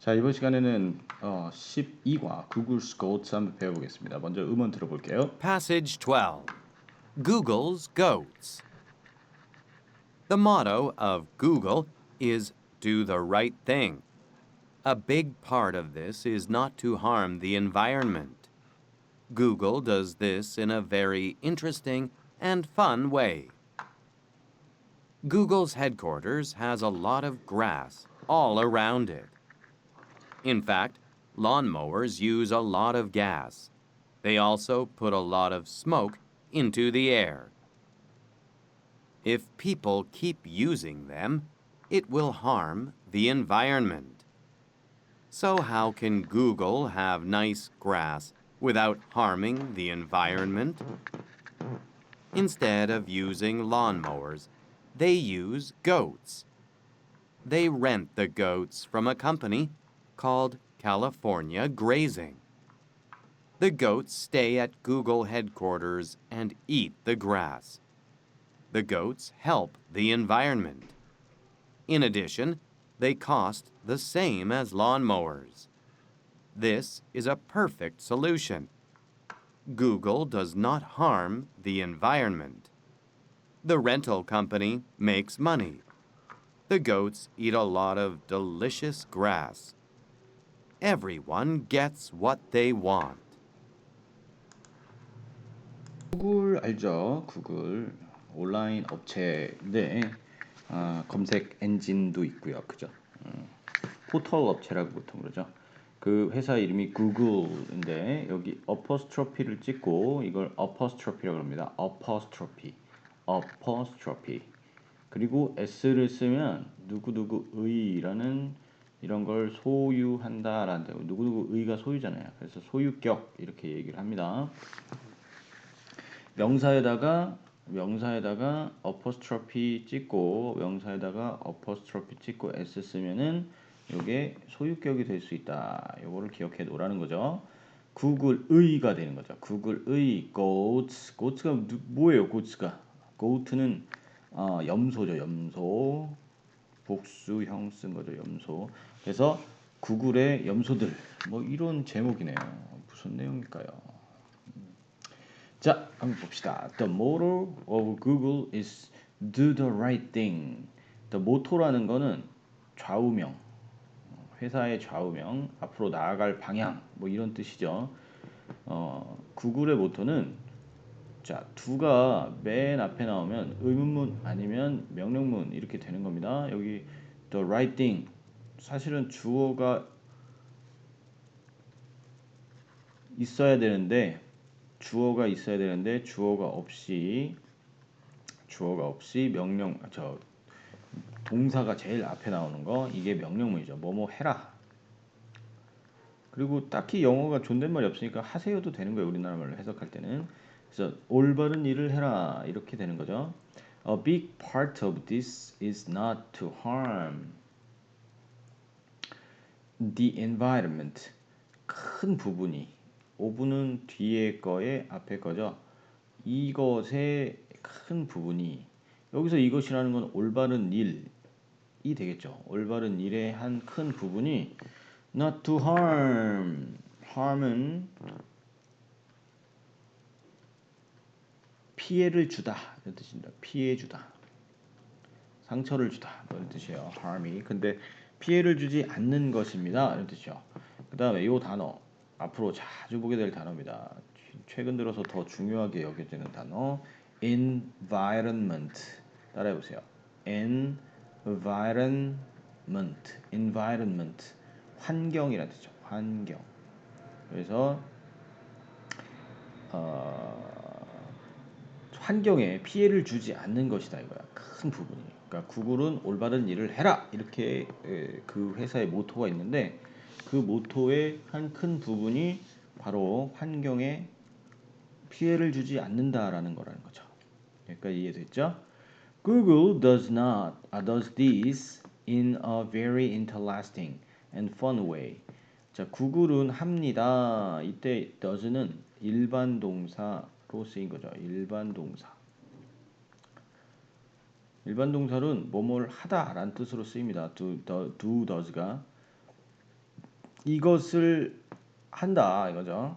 자 이번 시간에는 어, 12과 구글 스코트 한번 배워보겠습니다. 먼저 음원 들어볼게요. Passage 12 Google's Goats. The motto of Google is do the right thing. A big part of this is not to harm the environment. Google does this in a very interesting and fun way. Google's headquarters has a lot of grass all around it. In fact, lawnmowers use a lot of gas. They also put a lot of smoke into the air. If people keep using them, it will harm the environment. So, how can Google have nice grass without harming the environment? Instead of using lawnmowers, they use goats. They rent the goats from a company called California Grazing. The goats stay at Google headquarters and eat the grass. The goats help the environment. In addition, they cost the same as lawnmowers. This is a perfect solution. Google does not harm the environment. The rental company makes money. The goats eat a lot of delicious grass. Everyone gets what they want. 구글 알죠? 구글 온라인 업체인데 아, 검색 엔진도 있고요, 그죠? 음, 포털 업체라고 보통 그러죠. 그 회사 이름이 구글인데 여기 어퍼스트로피를 찍고 이걸 어퍼스트로피라고 합니다. 어퍼스트로피, 어퍼스트로피. 그리고 s를 쓰면 누구누구의라는 이런 걸 소유한다라는 데 누구누구 의가 소유잖아요. 그래서 소유격 이렇게 얘기를 합니다. 명사에다가 명사에다가 어퍼스트로피 찍고 명사에다가 어퍼스트로피 찍고 s 쓰면은 이게 소유격이 될 수 있다. 요거를 기억해 놓으라는 거죠. 구글의가 되는 거죠. 구글의 goats. goats가 뭐예요? goats가. goat는 어, 염소죠. 염소. 복수형 쓴 거죠. 염소. 그래서 구글의 염소들. 뭐 이런 제목이네요. 무슨 내용일까요? 자, 한번 봅시다. The motto of Google is do the right thing. The motto라는 거는 좌우명, 회사의 좌우명, 앞으로 나아갈 방향, 뭐 이런 뜻이죠. 어, 구글의 모토는 자, 두가 맨 앞에 나오면 의문문 아니면 명령문 이렇게 되는 겁니다. 여기 the right thing 사실은 주어가 있어야 되는데 주어가 있어야 되는데 주어가 없이 주어가 없이 명령 저 동사가 제일 앞에 나오는 거 이게 명령문이죠. 뭐뭐 해라. 그리고 딱히 영어가 존댓말이 없으니까 하세요도 되는 거예요. 우리나라 말로 해석할 때는. 그래서 올바른 일을 해라 이렇게 되는 거죠. A big part of this is not to harm the environment. 큰 부분이 5분은 뒤에 거에 앞에 거죠. 이것의 큰 부분이 여기서 이것이라는 건 올바른 일이 되겠죠. 올바른 일의 한 큰 부분이 not to harm. harm은 피해를 주다 이런 뜻입니다. 피해 주다. 상처를 주다 이런 뜻이에요. harm이. 근데 피해를 주지 않는 것입니다. 이런 뜻이죠. 그 다음에 이 단어 앞으로 자주 보게 될 단어입니다. 최근 들어서 더 중요하게 여겨지는 단어 environment 따라해 보세요. environment environment 환경이라는 뜻이죠. 환경. 그래서 어, 환경에 피해를 주지 않는 것이다 이거야. 큰 부분이. 그러니까 구글은 올바른 일을 해라 이렇게 그 회사의 모토가 있는데 그 모토의 한 큰 부분이 바로 환경에 피해를 주지 않는다라는 거라는 거죠. 여기까지 이해됐죠? Google does not uh, does this in a very interesting and fun way. 자, 구글은 합니다. 이때 does는 일반 동사 로 쓰인 거죠. 일반 동사. 일반 동사는 뭐뭘 하다라는 뜻으로 쓰입니다. do, do does가 이것을 한다 이거죠.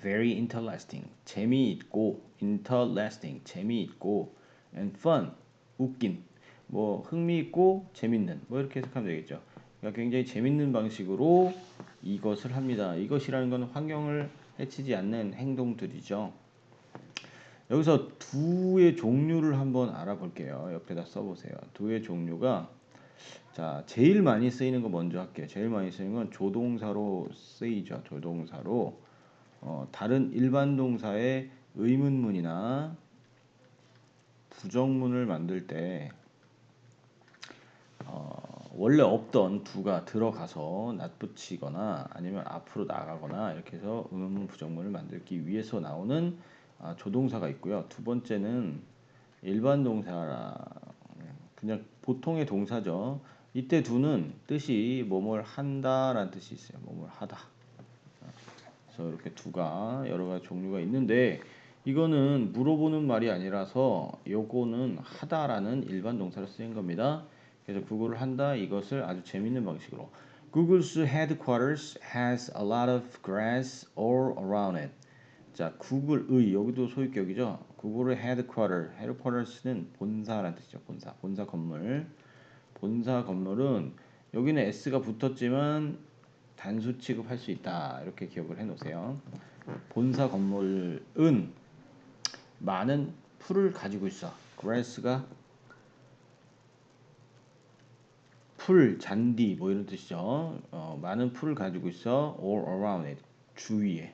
very interesting 재미있고 interesting 재미있고 and fun 웃긴 뭐 흥미있고 재밌는 뭐 이렇게 해석하면 되겠죠. 그러니까 굉장히 재밌는 방식으로 이것을 합니다. 이것이라는 건 환경을 해치지 않는 행동들이죠. 여기서 두의 종류를 한번 알아볼게요. 옆에다 써보세요. 두의 종류가 자 제일 많이 쓰이는 거 먼저 할게요. 제일 많이 쓰이는 건 조동사로 쓰이죠. 조동사로 어, 다른 일반 동사의 의문문이나 부정문을 만들 때 어, 원래 없던 두가 들어가서 낫붙이거나 아니면 앞으로 나가거나 이렇게 해서 의문문 부정문을 만들기 위해서 나오는 아, 조동사가 있고요. 두 번째는 일반 동사라 그냥 보통의 동사죠. 이때 두는 뜻이 뭐뭘 한다라는 뜻이 있어요. 뭐뭘 하다. 그래서 이렇게 두가 여러 가지 종류가 있는데 이거는 물어보는 말이 아니라서 요거는 하다라는 일반 동사로 쓰인 겁니다. 그래서 구글을 한다 이것을 아주 재밌는 방식으로 Google's headquarters has a lot of grass all around it. 자, 구글의 여기도 소유격이죠. 구글의 headquarter, headquarters는 본사라는 뜻이죠. 본사, 본사 건물. 본사 건물은 여기는 s가 붙었지만 단수 취급할 수 있다. 이렇게 기억을 해 놓으세요. 본사 건물은 많은 풀을 가지고 있어. grass가 풀, 잔디 뭐 이런 뜻이죠. 어, 많은 풀을 가지고 있어. all around it. 주위에.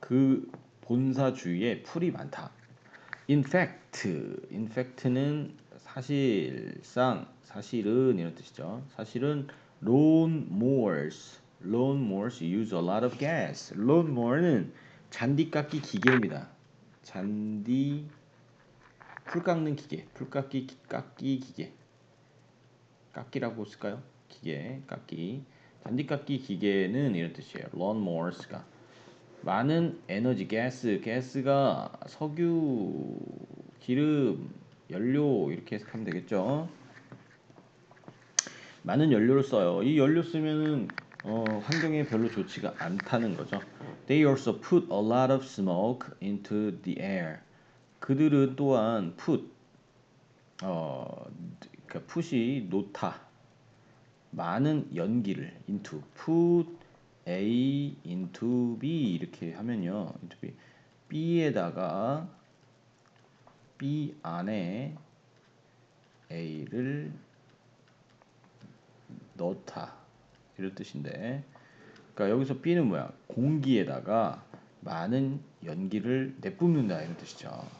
그 본사 주위에 풀이 많다. In fact, in fact는 사실상, 사실은 이런 뜻이죠. 사실은 lawnmowers, lawnmowers use a lot of gas. lawnmower는 잔디 깎기 기계입니다. 잔디 풀 깎는 기계, 풀 깎기 기- 깎기 기계. 깎기라고 쓸까요? 기계, 깎기. 잔디 깎기 기계는 이런 뜻이에요. lawnmowers가 많은 에너지, 가스, 가스가 석유, 기름, 연료 이렇게 해석하면 되겠죠. 많은 연료를 써요. 이 연료 쓰면은 어, 환경에 별로 좋지가 않다는 거죠. They also put a lot of smoke into the air. 그들은 또한 put 어, 그러니까 put이 놓다 많은 연기를 into put A into B 이렇게 하면요. into B B에다가 B 안에 A를 넣다 이런 뜻인데 그러니까 여기서 B는 뭐야? 공기에다가 많은 연기를 내뿜는다 이런 뜻이죠.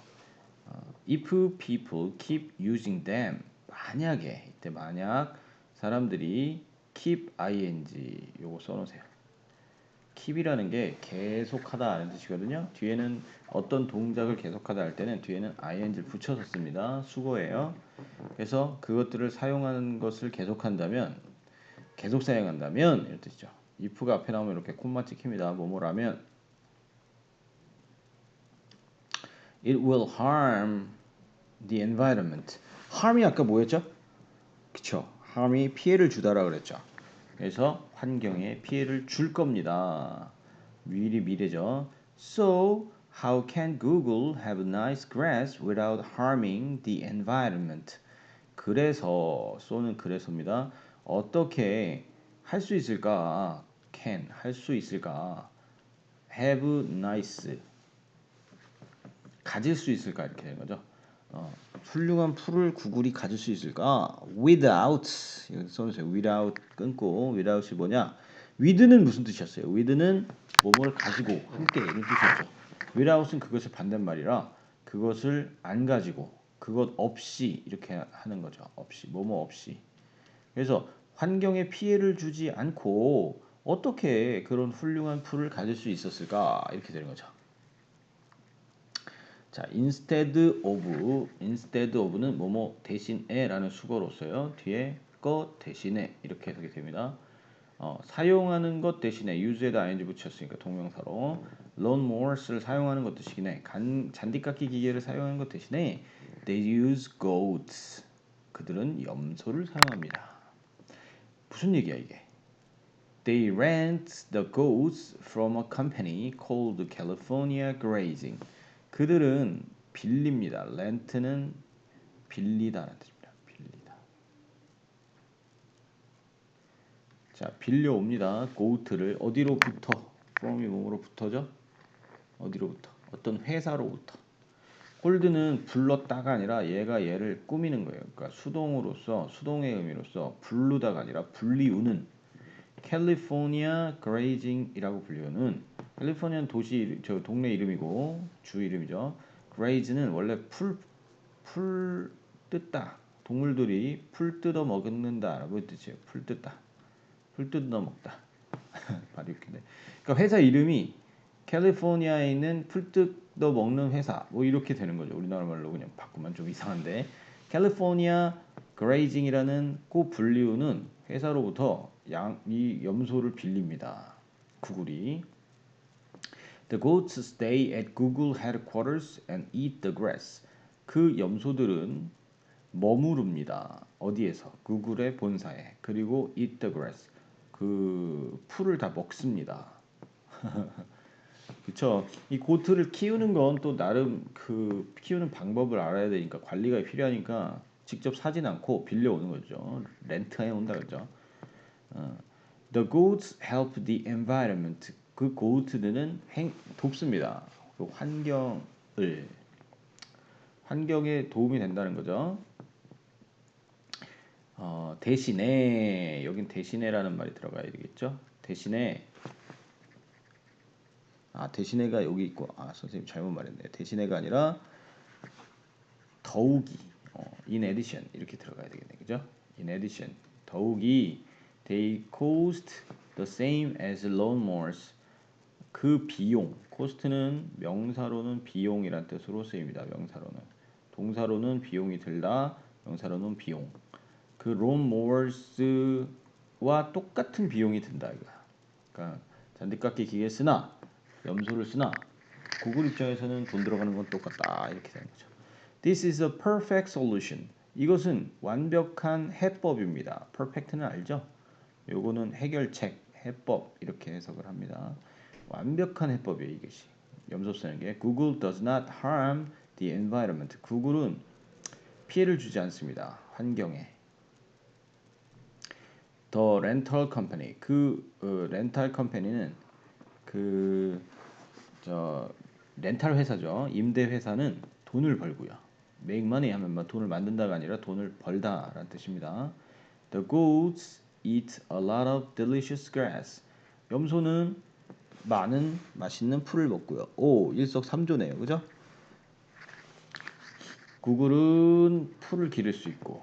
어, If people keep using them 만약에 이때 만약 사람들이 keep ing 요거 써놓으세요. keep이라는 게 계속하다라는 뜻이거든요. 뒤에는 어떤 동작을 계속하다 할 때는 뒤에는 ing를 붙여서 씁니다. 수거예요. 그래서 그것들을 사용하는 것을 계속한다면 계속 사용한다면 이런 뜻이죠. if가 앞에 나오면 이렇게 콤마 찍힙니다. 뭐뭐라면 it will harm the environment. harm이 아까 뭐였죠? 그쵸. harm이 피해를 주다라 그랬죠. 그래서 환경에 피해를 줄 겁니다. 미리 미래죠. So how can Google have nice grass without harming the environment? 그래서 쏘는 그래서입니다. 어떻게 할 수 있을까? can 할 수 있을까? have nice 가질 수 있을까 이렇게 되는 거죠. 어, 훌륭한 풀을 구글이 가질 수 있을까? Without 여기 써주세요. Without 끊고 without이 뭐냐? with는 무슨 뜻이었어요? with는 뭐뭘 가지고 함께 이런 뜻이었죠. without은 그것을 반대말이라 그것을 안 가지고 그것 없이 이렇게 하는 거죠. 없이 뭐뭐 없이. 그래서 환경에 피해를 주지 않고 어떻게 그런 훌륭한 풀을 가질 수 있었을까 이렇게 되는 거죠. 자, instead of, instead of는 뭐뭐 대신에 라는 수거로써요. 뒤에 거 대신에 이렇게 해석이 됩니다. 어, 사용하는 것 대신에 use에다 ing 붙였으니까 동명사로 lawnmowers를 사용하는 것 대신에 간, 잔디깎기 기계를 사용하는 것 대신에 they use goats 그들은 염소를 사용합니다. 무슨 얘기야 이게? They rent the goats from a company called California Grazing. 그들은 빌립니다. rent는 빌리다라는 뜻입니다. 빌리다. 자, 빌려옵니다. goat를 어디로부터? from이 뭐로부터죠? 어디로부터? 어떤 회사로부터. 홀드는 불렀다가 아니라 얘가 얘를 꾸미는 거예요. 그러니까 수동으로서 수동의 의미로서 부르다가 아니라 불리우는 캘리포니아 그레이징이라고 불리우는 캘리포니아는 도시 저 동네 이름이고 주 이름이죠. 그레이즈는 원래 풀 풀 뜯다 동물들이 풀 뜯어 먹는다라고 뜻이에요. 풀 뜯다 풀 뜯어 먹다 말이 웃긴데. 그러니까 회사 이름이 캘리포니아에 있는 풀 뜯어 먹는 회사 뭐 이렇게 되는 거죠. 우리나라 말로 그냥 바꾸면 좀 이상한데 캘리포니아 그레이징이라는 그 분류는 회사로부터 양 이 염소를 빌립니다. 구글이 The goats stay at Google headquarters and eat the grass. 그 염소들은 머무릅니다. 어디에서? 구글의 본사에. 그리고 eat the grass. 그 풀을 다 먹습니다. 그쵸? 이 고트를 키우는 건 또 나름 그 키우는 방법을 알아야 되니까 관리가 필요하니까 직접 사진 않고 빌려오는 거죠. 렌트해 온다 그러죠. 어. The goats help the environment. 그 고트들은 행, 돕습니다. 그 환경을 환경에 도움이 된다는 거죠. 어, 대신에 여긴 대신에라는 말이 들어가야 되겠죠. 대신에 아 대신에가 여기 있고 아 선생님 잘못 말했네요. 대신에가 아니라 더욱이 어, in addition 이렇게 들어가야 되겠네 그죠? in addition 더욱이 they cost the same as lawnmowers 그 비용 cost는 명사로는 비용이란 뜻으로 쓰입니다. 명사로는 동사로는 비용이 들다 명사로는 비용 그 lawnmowers와 똑같은 비용이 든다. 그러니까 잔디깎기 기계 쓰나 염소를 쓰나 구글 입장에서는 돈 들어가는 건 똑같다 이렇게 되는 거죠. This is a perfect solution. 이것은 완벽한 해법입니다. perfect는 알죠? 요거는 해결책, 해법 이렇게 해석을 합니다. 완벽한 해법이에요 이것이. 염소 쓰는 게 Google does not harm the environment. 구글은 피해를 주지 않습니다. 환경에. 더 렌털 컴퍼니 그 어, 렌탈 컴퍼니는 그 저 렌탈 회사죠 임대 회사는 돈을 벌고요 make money 하면 뭐 돈을 만든다가 아니라 돈을 벌다라는 뜻입니다 the goats eat a lot of delicious grass 염소는 많은 맛있는 풀을 먹고요. 오 일석삼조네요. 그죠? 구글은 풀을 기를 수 있고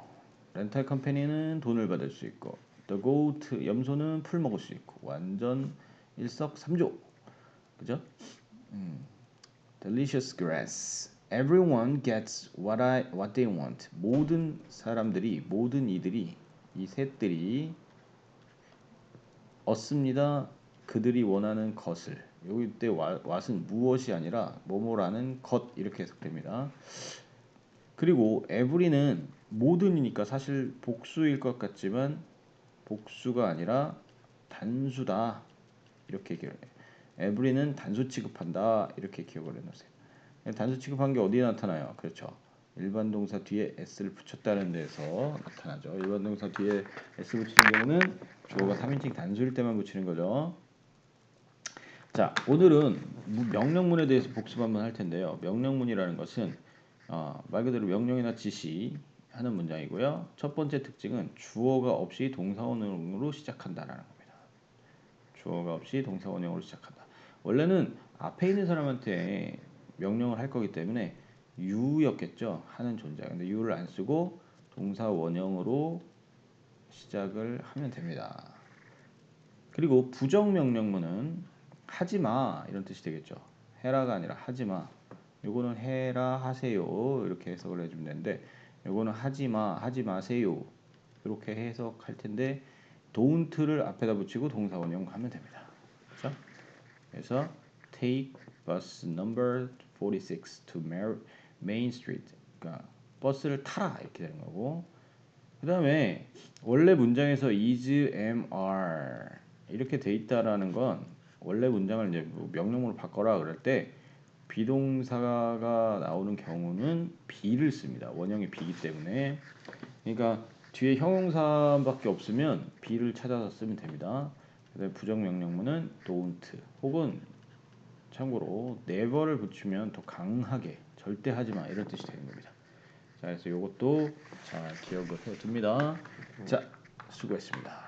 렌탈 컴퍼니는 돈을 받을 수 있고 the goat 염소는 풀 먹을 수 있고 완전 일석삼조. 그죠? 음. delicious grass. Everyone gets what I what they want. 모든 사람들이 모든 이들이 이 셋들이 얻습니다 그들이 원하는 것을 여기 때 what은 무엇이 아니라 뭐뭐라는 것 이렇게 해석됩니다 그리고 every는 모든이니까 사실 복수일 것 같지만 복수가 아니라 단수다 이렇게 기억해요. every는 단수 취급한다 이렇게 기억을 해놓으세요. 단수 취급한 게 어디에 나타나요? 그렇죠. 일반 동사 뒤에 s를 붙였다는 데서 나타나죠. 일반 동사 뒤에 s 붙이는 경우는 주어가 3인칭 단수일 때만 붙이는 거죠. 자, 오늘은 명령문에 대해서 복습 한번 할 텐데요. 명령문이라는 것은 어, 말 그대로 명령이나 지시 하는 문장이고요. 첫 번째 특징은 주어가 없이 동사원형으로 시작한다라는 겁니다. 주어가 없이 동사원형으로 시작한다. 원래는 앞에 있는 사람한테 명령을 할 거기 때문에 you였겠죠. 하는 존재. 근데 you를 안 쓰고 동사 원형으로 시작을 하면 됩니다. 그리고 부정 명령문은 하지 마 이런 뜻이 되겠죠. 해라가 아니라 하지 마. 요거는 해라 하세요 이렇게 해석을 해주면 되는데 요거는 하지 마 하지 마세요 이렇게 해석할 텐데 don't를 앞에다 붙이고 동사 원형 하면 됩니다. 그렇죠? 그래서 take bus number 46 to Main Street. 그러니까 버스를 타라 이렇게 되는 거고 그 다음에 원래 문장에서 is, am, are 이렇게 돼 있다라는 건 원래 문장을 이제 뭐 명령으로 바꿔라 그럴 때 비동사가 나오는 경우는 be를 씁니다. 원형이 be이기 때문에 그러니까 뒤에 형용사밖에 없으면 be를 찾아서 쓰면 됩니다. 그다음에 부정 명령문은 don't 혹은 참고로 never를 붙이면 더 강하게 절대 하지 마 이런 뜻이 되는 겁니다. 자, 그래서 이것도 잘 기억을 해둡니다. 자, 수고했습니다.